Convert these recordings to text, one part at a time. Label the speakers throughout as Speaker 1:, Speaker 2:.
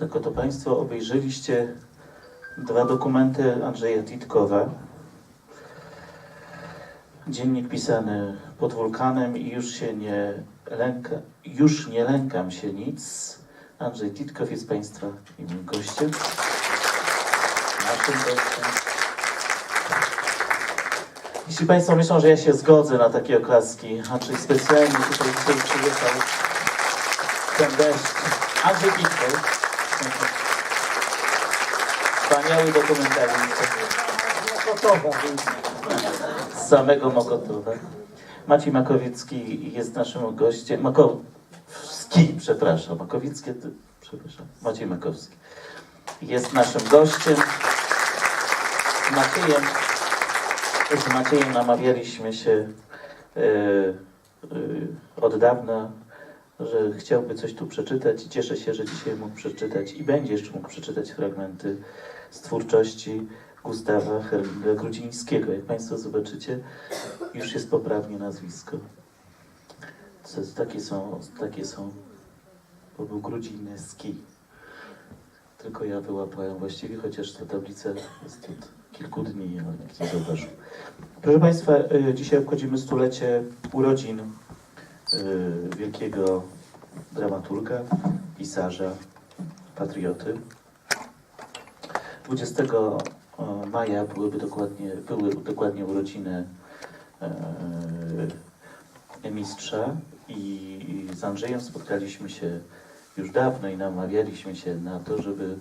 Speaker 1: Tak oto Państwo obejrzeliście dwa dokumenty Andrzeja Titkowa. Dziennik pisany pod wulkanem i już się nie lęka, już nie lękam się nic. Andrzej Titkow jest Państwa moim gościem. Naszym gościem. Jeśli Państwo myślą, że ja się zgodzę na takie oklaski, Andrzej specjalnie tutaj dzisiaj przyjechał ten deszcz. Andrzej Titkow. Wspaniały dokumentalista z samego Mokotowa. Maciej Makowiecki jest naszym gościem. Makowski, przepraszam. Makowickie, ty, przepraszam. Maciej Makowski jest naszym gościem. Maciejem, z Maciejem namawialiśmy się e, e, od dawna, że chciałby coś tu przeczytać i cieszę się, że dzisiaj mógł przeczytać i będzie jeszcze mógł przeczytać fragmenty z twórczości Gustawa Herlinga Grudzińskiego. Jak Państwo zobaczycie, już jest poprawnie nazwisko. Co, takie są, takie są, bo był Grudziński. Tylko ja wyłapałem właściwie, chociaż ta tablica jest od kilku dni, ale nikt nie zauważył. Proszę Państwa, y, dzisiaj obchodzimy stulecie urodzin wielkiego dramaturga, pisarza, patrioty. 20 maja byłyby dokładnie, były dokładnie urodziny e, mistrza i z Andrzejem spotkaliśmy się już dawno i namawialiśmy się na to, żeby,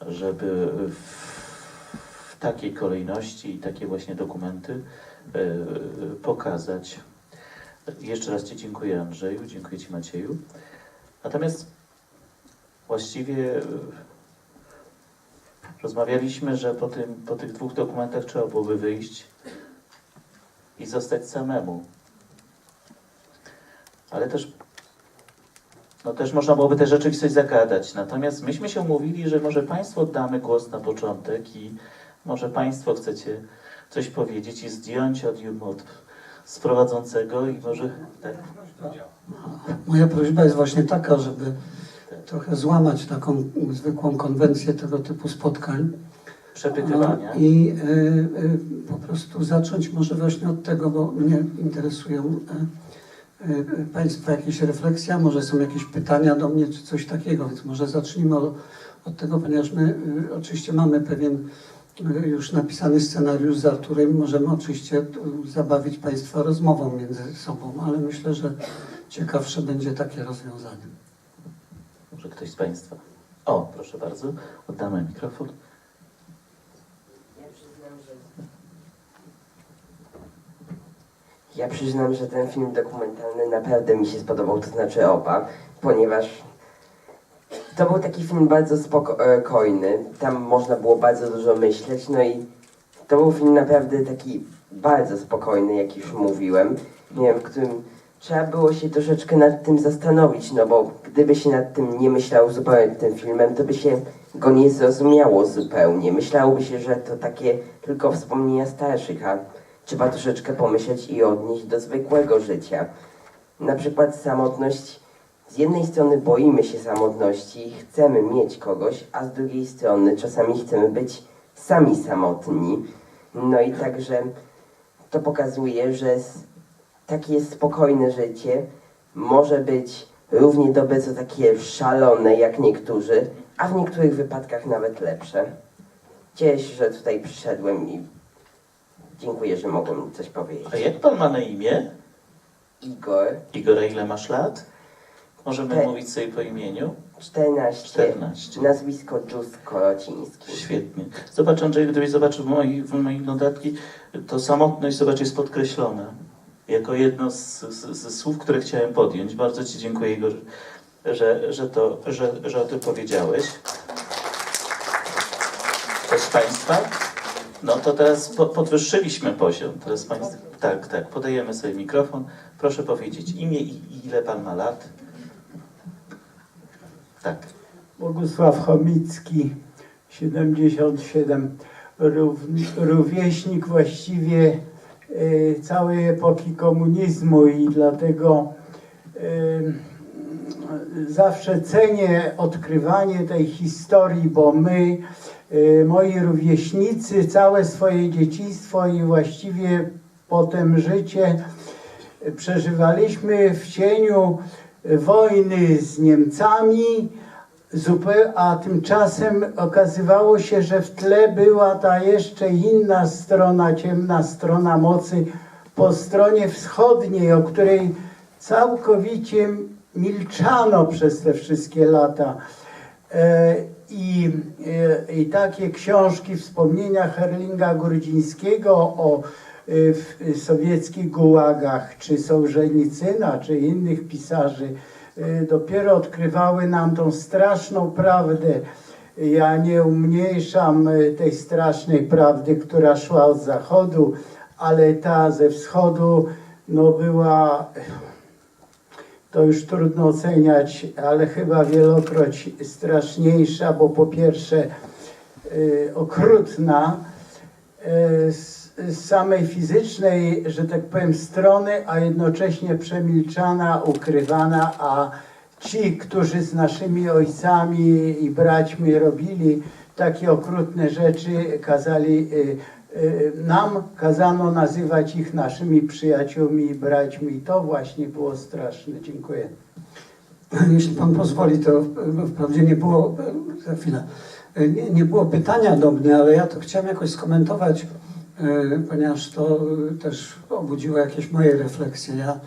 Speaker 1: żeby w, takiej kolejności i takie właśnie dokumenty e, pokazać. Jeszcze raz Ci dziękuję Andrzeju, dziękuję Ci Macieju. Natomiast właściwie e, rozmawialiśmy, że po, tym, po tych dwóch dokumentach trzeba byłoby wyjść i zostać samemu. Ale też, no też można byłoby te rzeczywistość zagadać. Natomiast myśmy się umówili, że może Państwu oddamy głos na początek i może Państwo chcecie coś powiedzieć i zdjąć odium od sprowadzącego i może... Tak,
Speaker 2: Moja prośba jest właśnie taka, żeby trochę złamać taką zwykłą konwencję tego typu spotkań
Speaker 1: przepytywania.
Speaker 2: i y, y, po prostu zacząć może właśnie od tego, bo mnie interesują y, y, Państwa jakieś refleksje, może są jakieś pytania do mnie czy coś takiego, więc może zacznijmy od, od tego, ponieważ my y, oczywiście mamy pewien już napisany scenariusz z Arturem, możemy oczywiście y, zabawić Państwa rozmową między sobą, ale myślę, że ciekawsze będzie takie rozwiązanie.
Speaker 1: Może ktoś z Państwa. O, proszę bardzo, oddamy mikrofon.
Speaker 3: Ja przyznam, że ten film dokumentalny naprawdę mi się spodobał, to znaczy oba, ponieważ to był taki film bardzo spokojny, tam można było bardzo dużo myśleć, no i to był film naprawdę taki bardzo spokojny, jak już mówiłem, nie wiem, w którym trzeba było się troszeczkę nad tym zastanowić, no bo gdyby się nad tym nie myślał zupełnie tym filmem, to by się go nie zrozumiało zupełnie. Myślałoby się, że to takie tylko wspomnienia starszych, a trzeba troszeczkę pomyśleć i odnieść do zwykłego życia. Na przykład samotność. Z jednej strony boimy się samotności i chcemy mieć kogoś, a z drugiej strony czasami chcemy być sami samotni. No i także to pokazuje, że takie spokojne życie może być równie dobre co takie szalone jak niektórzy, a w niektórych wypadkach nawet lepsze. Cieszę się, że tutaj przyszedłem i dziękuję, że mogłem coś powiedzieć.
Speaker 1: A jak Pan ma na imię?
Speaker 3: Igor,
Speaker 1: Igor, ile masz lat? Możemy
Speaker 3: Czte-
Speaker 1: mówić sobie po imieniu?
Speaker 3: 14,
Speaker 1: 14.
Speaker 3: nazwisko Dżus Korociński.
Speaker 1: Świetnie. Zobacz Andrzej, gdybyś zobaczył w moich, w moich notatki, to samotność, zobacz, jest podkreślona. Jako jedno z, z, ze słów, które chciałem podjąć. Bardzo Ci dziękuję, Igor, że, że, to, że, że o tym powiedziałeś. Ktoś z Państwa? No to teraz po, podwyższyliśmy poziom. Teraz Państwo, tak, tak, podajemy sobie mikrofon. Proszę powiedzieć imię i i ile Pan ma lat. Tak.
Speaker 4: Bogusław Chomicki, 77, rów, rówieśnik właściwie e, całej epoki komunizmu i dlatego e, zawsze cenię odkrywanie tej historii, bo my, y, moi rówieśnicy, całe swoje dzieciństwo i właściwie potem życie przeżywaliśmy w cieniu wojny z Niemcami, a tymczasem okazywało się, że w tle była ta jeszcze inna strona, ciemna strona mocy po stronie wschodniej, o której całkowicie milczano przez te wszystkie lata. E, I, e, I takie książki, wspomnienia Herlinga Grudzińskiego o w sowieckich gułagach, czy Sołżenicyna, czy innych pisarzy, e, dopiero odkrywały nam tą straszną prawdę. Ja nie umniejszam e, tej strasznej prawdy, która szła od zachodu, ale ta ze wschodu no była to już trudno oceniać, ale chyba wielokroć straszniejsza, bo po pierwsze y, okrutna y, samej fizycznej, że tak powiem, strony, a jednocześnie przemilczana, ukrywana, a ci, którzy z naszymi ojcami i braćmi robili takie okrutne rzeczy, kazali y, y, nam kazano nazywać ich naszymi przyjaciółmi i braćmi. I to właśnie było straszne. Dziękuję.
Speaker 2: Jeśli pan pozwoli, to e, wprawdzie nie było, za chwilę, nie, nie było pytania do mnie, ale ja to chciałem jakoś skomentować, ponieważ to e, też obudziło jakieś moje refleksje. Ja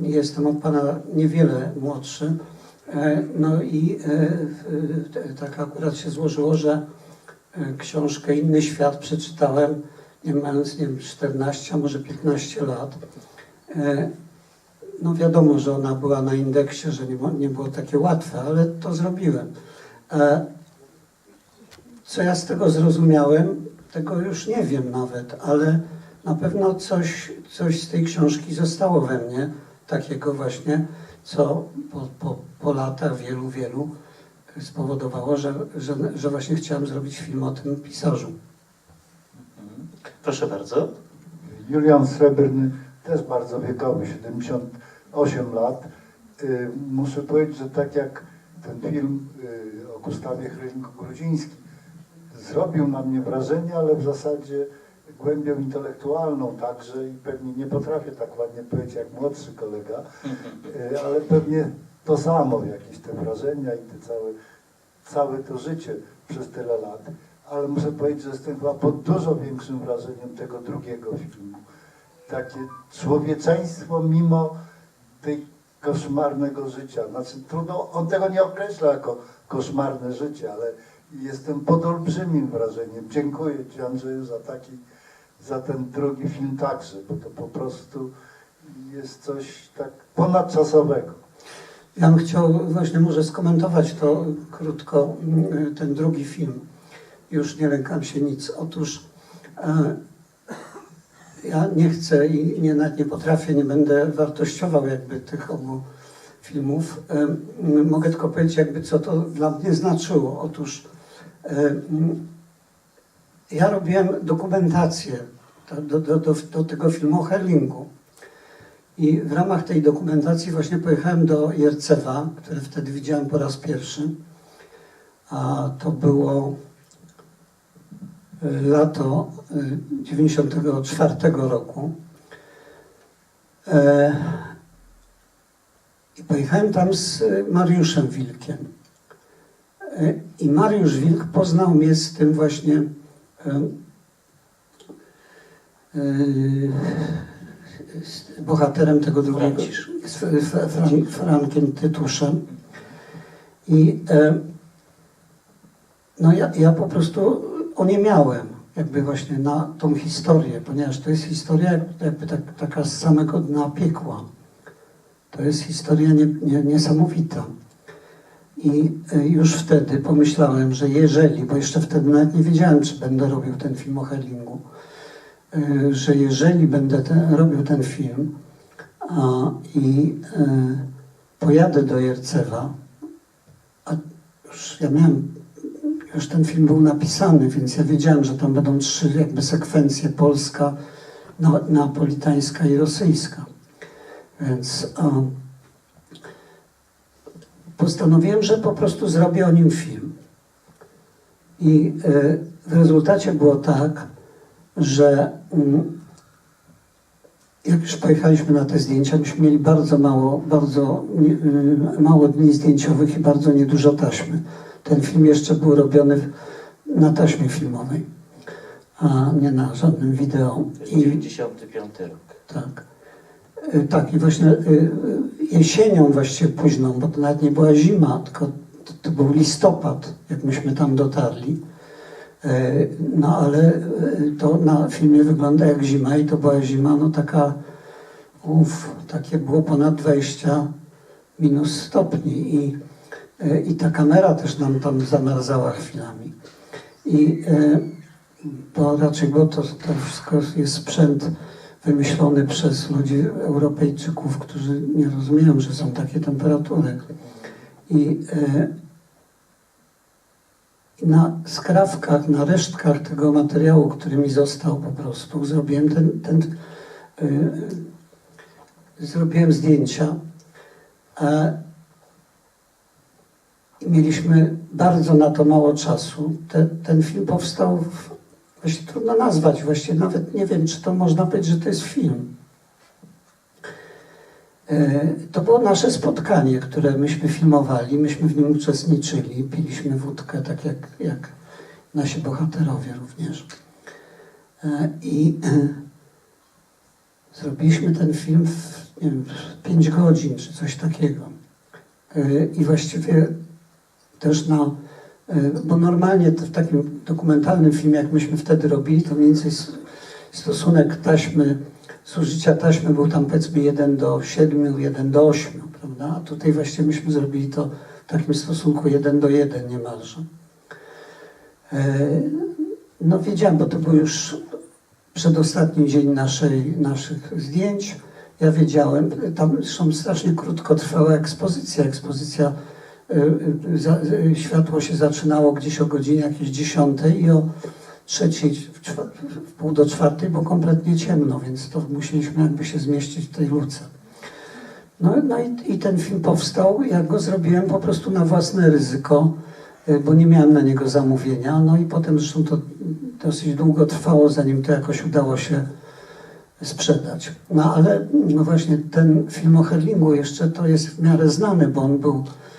Speaker 2: jestem od pana niewiele młodszy, e, no i e, e, tak akurat się złożyło, że e, książkę Inny Świat przeczytałem, nie mając, nie wiem, 14, a może 15 lat. E, no wiadomo, że ona była na indeksie, że nie, nie było takie łatwe, ale to zrobiłem. E, Co ja z tego zrozumiałem, tego już nie wiem nawet, ale na pewno coś, coś z tej książki zostało we mnie, takiego właśnie, co po, po, po latach wielu, wielu spowodowało, że, że, że właśnie chciałem zrobić film o tym pisarzu.
Speaker 1: Mhm. Proszę bardzo.
Speaker 5: Julian Srebrny, też bardzo wiekowy, 78 lat. Y, Muszę powiedzieć, że tak jak ten film y, o Gustawie Chrynku Grudziński zrobił na mnie wrażenie, ale w zasadzie głębią intelektualną także i pewnie nie potrafię tak ładnie powiedzieć jak młodszy kolega, y, ale pewnie to samo, jakieś te wrażenia i te całe, całe to życie przez tyle lat. Ale muszę powiedzieć, że jestem chyba pod dużo większym wrażeniem tego drugiego filmu. Takie człowieczeństwo mimo tej koszmarnego życia. Znaczy trudno, on tego nie określa jako koszmarne życie, ale jestem pod olbrzymim wrażeniem. Dziękuję Ci Andrzeju za taki, za ten drugi film także, bo to po prostu jest coś tak ponadczasowego.
Speaker 2: Ja bym chciał właśnie może skomentować to krótko, mm, ten drugi film. Już nie lękam się nic. Otóż e, ja nie chcę i nie, nie potrafię, nie będę wartościował jakby tych obu filmów. E, mogę tylko powiedzieć jakby co to dla mnie znaczyło. Otóż ja robiłem dokumentację do, do, do, do, tego filmu o Herlingu. I w ramach tej dokumentacji właśnie pojechałem do Jercewa, które wtedy widziałem po raz pierwszy. A to było y, lato y, 94 roku. E, I pojechałem tam z Mariuszem Wilkiem. E, I Mariusz Wilk poznał mnie z tym właśnie e, z bohaterem tego drugiego,
Speaker 1: Franciszek.
Speaker 2: z F- Fran, Frankiem Tytuszem. I e, no ja, ja po prostu oniemiałem jakby właśnie na tą historię, ponieważ to jest historia jakby tak, taka z samego dna piekła. To jest historia nie, nie, niesamowita. I e, już wtedy pomyślałem, że jeżeli, bo jeszcze wtedy nawet nie wiedziałem, czy będę robił ten film o Herlingu, e, że jeżeli będę ten, robił ten film a, i e, pojadę do Jercewa, a już ja miałem, już ten film był napisany, więc ja wiedziałem, że tam będą trzy jakby sekwencje polska, na, napolitańska i rosyjska. Więc a, postanowiłem, że po prostu zrobię o nim film. I e, w rezultacie było tak, że mm, jak już pojechaliśmy na te zdjęcia, myśmy mieli bardzo mało, bardzo y, mało dni zdjęciowych i bardzo niedużo taśmy. Ten film jeszcze był robiony na taśmie filmowej, a nie na żadnym wideo.
Speaker 1: To jest
Speaker 2: I
Speaker 1: 95 rok.
Speaker 2: tak. Y, Tak, i właśnie y, y, jesienią właściwie późną, bo to nawet nie była zima, tylko to, to był listopad, jak myśmy tam dotarli. No ale to na filmie wygląda jak zima i to była zima, no taka, uff, takie było ponad 20 minus stopni i, i ta kamera też nam tam zamarzała chwilami. I bo raczej było to, to wszystko jest sprzęt wymyślony przez ludzi, Europejczyków, którzy nie rozumieją, że są takie temperatury. I e, i na skrawkach, na resztkach tego materiału, który mi został po prostu, zrobiłem ten, ten e, zrobiłem zdjęcia. I mieliśmy bardzo na to mało czasu. Te, ten film powstał, w, właśnie trudno nazwać, właściwie nawet nie wiem, czy to można powiedzieć, że to jest film. E, To było nasze spotkanie, które myśmy filmowali, myśmy w nim uczestniczyli, piliśmy wódkę, tak jak, jak nasi bohaterowie również. E, I zrobiliśmy ten film w, nie wiem, w 5 godzin, czy coś takiego. E, I właściwie też na, e, bo normalnie to w takim dokumentalnym filmie, jak myśmy wtedy robili, to mniej więcej stosunek taśmy, zużycia taśmy był tam powiedzmy 1 do 7, 1 do 8, prawda? A tutaj właśnie myśmy zrobili to w takim stosunku 1 do 1 niemalże. E, No wiedziałem, bo to był już przedostatni dzień naszej, naszych zdjęć. Ja wiedziałem, tam zresztą strasznie krótko trwała ekspozycja. Ekspozycja światło się zaczynało gdzieś o godzinie jakiejś dziesiątej i o trzeciej, w, w pół do czwartej było kompletnie ciemno, więc to musieliśmy jakby się zmieścić w tej luce. No, no i, i ten film powstał, ja go zrobiłem po prostu na własne ryzyko, y, bo nie miałem na niego zamówienia, no i potem zresztą to dosyć długo trwało, zanim to jakoś udało się sprzedać. No ale no właśnie ten film o Herlingu jeszcze to jest w miarę znany, bo on był y,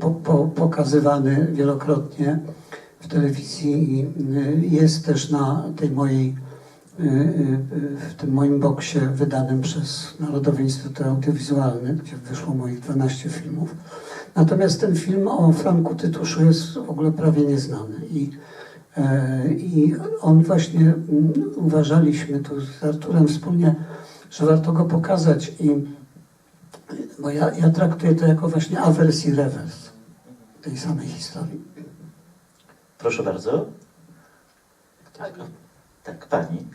Speaker 2: po, po, pokazywany wielokrotnie w telewizji i y, jest też na tej mojej, y, y, w tym moim boksie wydanym przez Narodowy Instytut Audiowizualny, gdzie wyszło moich 12 filmów. Natomiast ten film o Franku Tytuszu jest w ogóle prawie nieznany i I on właśnie mm, uważaliśmy tu z Arturem wspólnie, że warto go pokazać i bo ja, ja traktuję to jako właśnie awers i rewers tej samej historii.
Speaker 1: Proszę bardzo. Ktoś go- Tak, pani.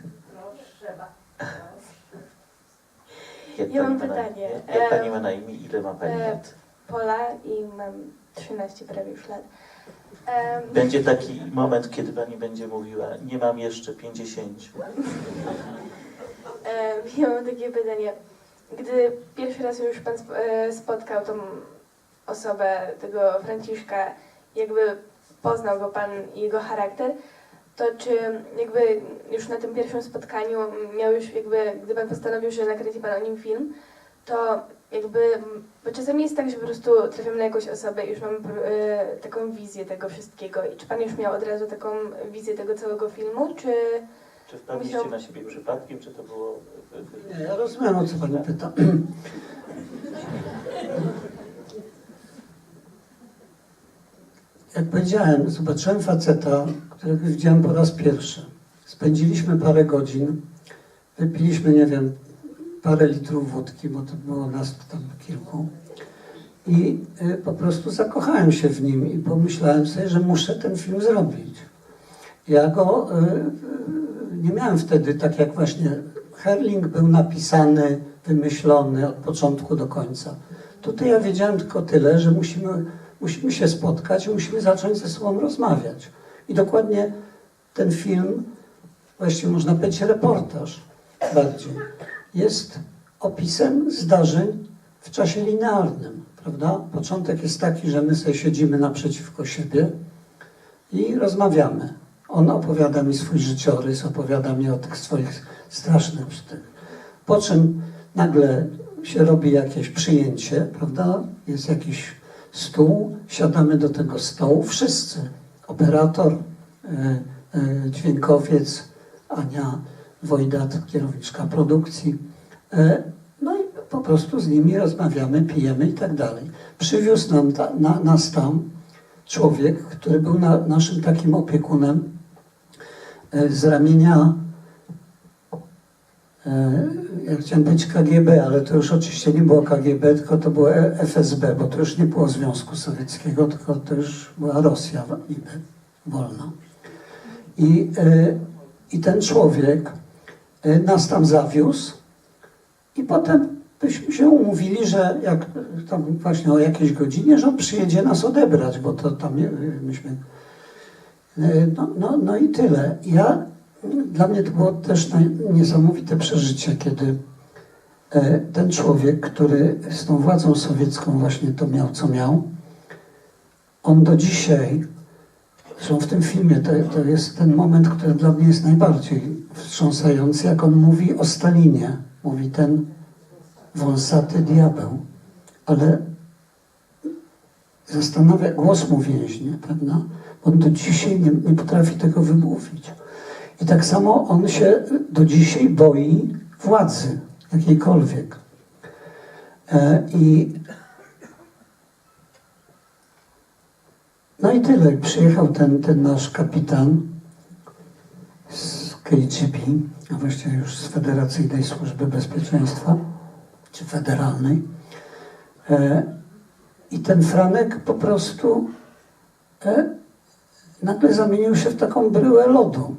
Speaker 1: Jak
Speaker 6: Ja mam
Speaker 1: pani ma na-
Speaker 6: pytanie.
Speaker 1: Jak, jak pani ma na imię? Ile ma pani
Speaker 6: e,
Speaker 1: lat?
Speaker 6: Pola i mam 13 prawie już lat.
Speaker 1: Będzie taki moment, kiedy pani będzie mówiła, nie mam jeszcze 50.
Speaker 6: em, ja mam takie pytanie. Gdy pierwszy raz już Pan e, spotkał tą osobę, tego Franciszka, jakby poznał go Pan i jego charakter, to czy jakby już na tym pierwszym spotkaniu miał już jakby, gdy Pan postanowił, że nakręci Pan o nim film, to jakby, bo czasami jest tak, że po prostu trafiam na jakąś osobę i już mam e, taką wizję tego wszystkiego. I czy Pan już miał od razu taką wizję tego całego filmu, czy...
Speaker 1: Czy wpadliście na siebie przypadkiem, czy to było...
Speaker 2: Nie, ja rozumiem, o co pani pyta. Jak powiedziałem, zobaczyłem faceta, którego widziałem po raz pierwszy. Spędziliśmy parę godzin, wypiliśmy, nie wiem, parę litrów wódki, bo to było nas tam kilku. I po prostu zakochałem się w nim i pomyślałem sobie, że muszę ten film zrobić. Ja go nie miałem wtedy, tak jak właśnie Herling był napisany, wymyślony od początku do końca. Tutaj ja wiedziałem tylko tyle, że musimy, musimy się spotkać i musimy zacząć ze sobą rozmawiać. I dokładnie ten film, właściwie można powiedzieć reportaż bardziej, jest opisem zdarzeń w czasie linearnym. prawda? Początek jest taki, że my sobie siedzimy naprzeciwko siebie i rozmawiamy. On opowiada mi swój życiorys, opowiada mi o tych swoich strasznych tych. Po czym nagle się robi jakieś przyjęcie, prawda? Jest jakiś stół, siadamy do tego stołu, wszyscy. Operator, e, e, dźwiękowiec, Ania Wojdat, kierowniczka produkcji. E, no i po prostu z nimi rozmawiamy, pijemy i tak dalej. Przywiózł nam ta, na, nas tam człowiek, który był na, naszym takim opiekunem z ramienia e, ja chciałem być KGB, ale to już oczywiście nie było KGB, tylko to było E- FSB, bo to już nie było Związku Sowieckiego, tylko to już była Rosja niby wolna. I, e, i ten człowiek e, nas tam zawiózł i potem byśmy się umówili, że jak tam właśnie o jakiejś godzinie, że on przyjedzie nas odebrać, bo to tam e, myśmy... e, No, no, no i tyle. Ja, dla mnie to było też niesamowite przeżycie, kiedy e, ten człowiek, który z tą władzą sowiecką właśnie to miał, co miał, on do dzisiaj, zresztą w tym filmie to, to jest ten moment, który dla mnie jest najbardziej wstrząsający, jak on mówi o Stalinie. Mówi ten wąsaty diabeł. Ale zastanawia, głos mu więźnie, prawda? On do dzisiaj nie, nie potrafi tego wymówić. I tak samo on się do dzisiaj boi władzy, jakiejkolwiek. E, I no i tyle. Przyjechał ten, ten nasz kapitan z KGB, a właściwie już z Federacyjnej Służby Bezpieczeństwa, czy federalnej. E, I ten Franek po prostu e, nagle zamienił się w taką bryłę lodu.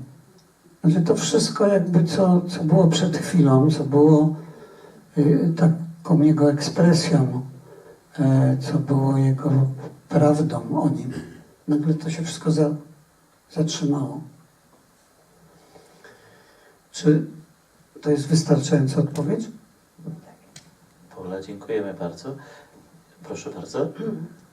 Speaker 2: Znaczy to wszystko jakby, co, co było przed chwilą, co było y, taką jego ekspresją, e, co było jego prawdą o nim. Nagle to się wszystko za, zatrzymało. Czy to jest wystarczająca odpowiedź?
Speaker 1: Paula, dziękujemy bardzo. Proszę bardzo.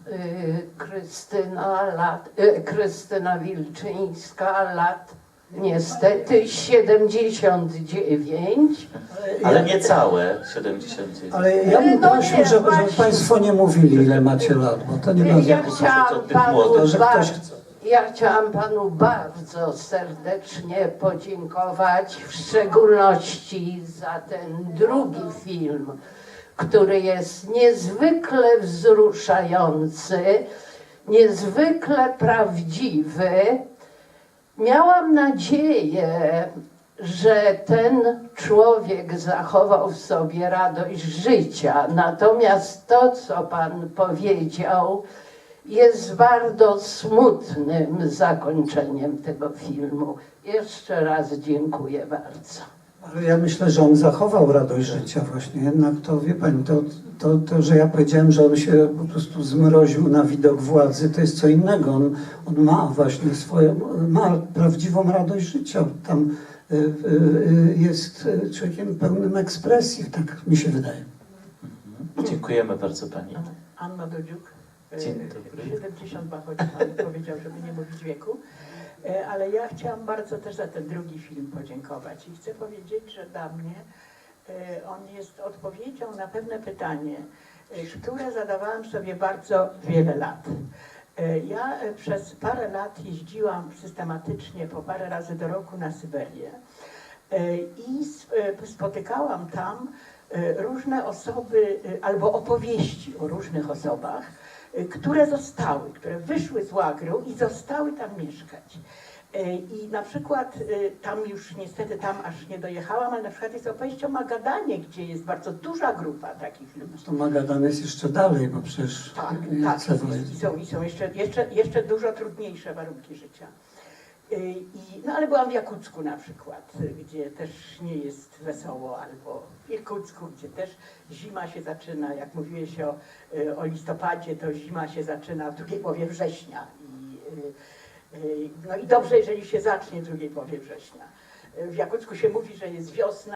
Speaker 7: Y, Krystyna lat, y, Krystyna Wilczyńska lat niestety 79.
Speaker 1: Ale nie całe 79.
Speaker 2: Ale ja bym
Speaker 7: No
Speaker 2: prosił,
Speaker 7: nie,
Speaker 2: żeby, żeby
Speaker 7: właśnie.
Speaker 2: Państwo nie mówili, ile macie lat, bo to nie ma
Speaker 7: Ja
Speaker 2: znaczenia.
Speaker 7: chciałam
Speaker 1: od tych
Speaker 7: panu
Speaker 1: młodych,
Speaker 2: że ktoś
Speaker 7: bardzo,
Speaker 2: chce.
Speaker 7: ja chciałam panu bardzo serdecznie podziękować, w szczególności za ten drugi film, który jest niezwykle wzruszający, niezwykle prawdziwy. Miałam nadzieję, że ten człowiek zachował w sobie radość życia. Natomiast to, co Pan powiedział, jest bardzo smutnym zakończeniem tego filmu. Jeszcze raz dziękuję bardzo.
Speaker 2: Ale ja myślę, że on zachował radość życia właśnie. Jednak to, wie Pani, to, to, to, że ja powiedziałem, że on się po prostu zmroził na widok władzy, to jest co innego. On, on ma właśnie swoją, ma prawdziwą radość życia. Tam y, y, y, jest y, człowiekiem pełnym ekspresji, tak mi się wydaje.
Speaker 1: Dziękujemy bardzo Pani.
Speaker 8: Anna Dodziuk. e,
Speaker 1: Dzień dobry.
Speaker 8: 72, choć pan powiedział, żeby nie mówić wieku. E, Ale ja chciałam bardzo też za ten drugi film podziękować i chcę powiedzieć, że dla mnie e, on jest odpowiedzią na pewne pytanie, e, które zadawałam sobie bardzo wiele lat. Ja przez parę lat jeździłam systematycznie po parę razy do roku na Syberię i spotykałam tam różne osoby albo opowieści o różnych osobach, które zostały, które wyszły z łagru i zostały tam mieszkać. E, I na przykład e, tam już niestety tam aż nie dojechałam, ale na przykład jest opowieść o Magadanie, gdzie jest bardzo duża grupa takich ludzi.
Speaker 2: To Magadan jest jeszcze dalej, bo przecież
Speaker 8: Tak, tak. I są, i są jeszcze, jeszcze, jeszcze dużo trudniejsze warunki życia. Y, I, no ale byłam w Jakucku na przykład, gdzie też nie jest wesoło, albo w Irkucku, gdzie też zima się zaczyna, jak mówiłeś o, y, o listopadzie, to zima się zaczyna w drugiej połowie września. I, y, no i dobrze, jeżeli się zacznie w drugiej połowie września. W Jakucku się mówi, że jest wiosna.